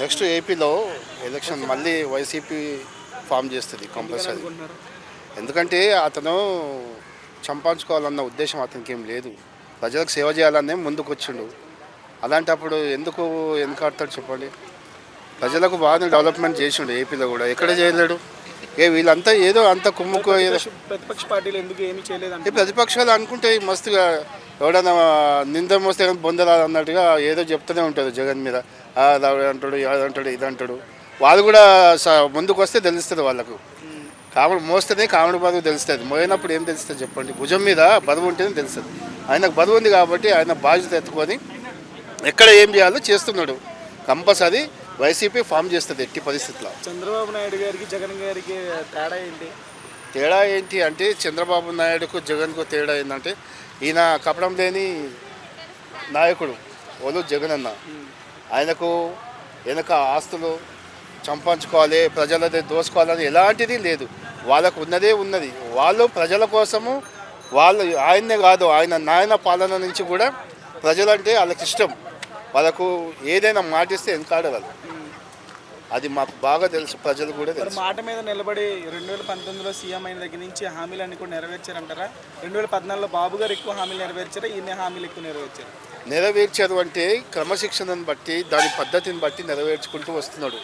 Next ఏపీలో election మళ్ళీ YCP form చేస్తుంది కంపల్సరీ. ఎందుకంటే అతను చంపాంచుకోవాలన్న ఉద్దేశం అతనికి ఏం లేదు. ప్రజలకు సేవ చేయాలనే ముందుకు వచ్చిండు అలాంటప్పుడు ఎందుకు వెనకాడతాడు చెప్పండి? ప్రజలకు బాగా డెవలప్మెంట్ చేసిండు ఏపీలో కూడా. ఎక్కడ చేయలేడు? ఏ వీళ్ళంతా ఏదో అంత కుమ్ముకు ఏదో. ప్రతిపక్ష- పార్టీలు ఎందుకు ఏమీ చేయలేదు ప్రతిపక్షాలు అనుకుంటే మస్తుగా ఎవడన్నా నింద మోస్తే బొందరాదు అన్నట్టుగా ఏదో చెప్తూనే ఉంటుంది జగన్ మీద. అంటాడు అది అంటాడు ఇది అంటాడు. వాళ్ళు కూడా స- ముందుకు వస్తే తెలుస్తుంది వాళ్ళకు. కాముడు మోస్తేనే కాముడు బరువు తెలుస్తుంది. మోయినప్పుడు ఏం తెలుస్తుంది చెప్పండి? భుజం మీద బరువు ఉంటేనే తెలుస్తుంది. ఆయనకు బరువు ఉంది కాబట్టి ఆయన బాధ్యత ఎత్తుకొని ఎక్కడ ఏం చేయాలో చేస్తున్నాడు. కంపల్సరీ వైసీపీ ఫామ్ చేస్తుంది ఎట్టి పరిస్థితుల్లో. చంద్రబాబు నాయుడు గారికి జగన్ గారికి తేడా ఏంటి? తేడా ఏంటి అంటే చంద్రబాబు నాయుడుకు జగన్కు తేడా ఏంటంటే ఈయన కపడం లేని నాయకుడు ఓలు జగన్ అన్న. ఆయనకు వెనక ఆస్తులు సంపాదించుకోవాలి ప్రజలది దోసుకోవాలని ఎలాంటిది లేదు. వాళ్ళకు ఉన్నదే ఉన్నది. వాళ్ళు ప్రజల కోసము వాళ్ళు ఆయన్నే కాదు ఆయన నాయన పాలన నుంచి కూడా ప్రజలంటే వాళ్ళకి ఇష్టం. వాళ్ళకు ఏదైనా మాటిస్తే వెనకాడగలరు అది మాకు బాగా తెలుసు ప్రజలు కూడా తెలుసు. మాట మీద నిలబడి రెండు వేల పంతొమ్మిదిలో సీఎం అయిన దగ్గర నుంచి హామీలన్నీ కూడా నెరవేర్చారంటారా? రెండు వేల పద్నాలుగులో బాబు గారు ఎక్కువ హామీలు నెరవేర్చారా? ఈయన హామీలు ఎక్కువ నెరవేర్చారు. నెరవేర్చారు అంటే క్రమశిక్షణను బట్టి దాని పద్ధతిని బట్టి నెరవేర్చుకుంటూ వస్తున్నాడు.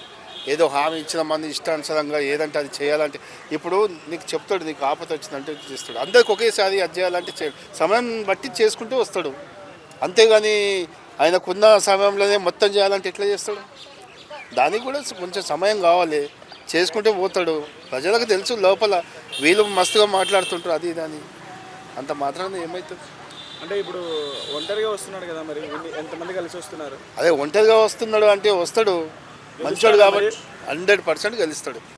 ఏదో హామీ ఇచ్చిన మంది ఇష్టానుసారంగా ఏదంటే అది చేయాలంటే ఇప్పుడు నీకు చెప్తాడు నీకు ఆపద వచ్చిందంటే చేస్తాడు. అందరికి ఒకేసారి అది చేయాలంటే సమయం బట్టి చేసుకుంటూ వస్తాడు. అంతేగాని ఆయనకున్న సమయంలోనే మొత్తం చేయాలంటే ఎట్లా చేస్తాడు? దానికి కూడా కొంచెం సమయం కావాలి. చేసుకుంటూ పోతాడు. ప్రజలకు తెలుసు లోపల వీళ్ళు మస్తుగా మాట్లాడుతుంటారు అది ఇది అని. అంత మాత్రాన ఏమవుతుంది అంటే ఇప్పుడు ఒంటరిగా వస్తున్నాడు కదా మరి ఎంతమంది కలిసి వస్తున్నారు? అదే ఒంటరిగా వస్తున్నాడు అంటే వస్తాడు. మంచోడు కాబట్టి హండ్రెడ్ పర్సెంట్ గెలుస్తాడు.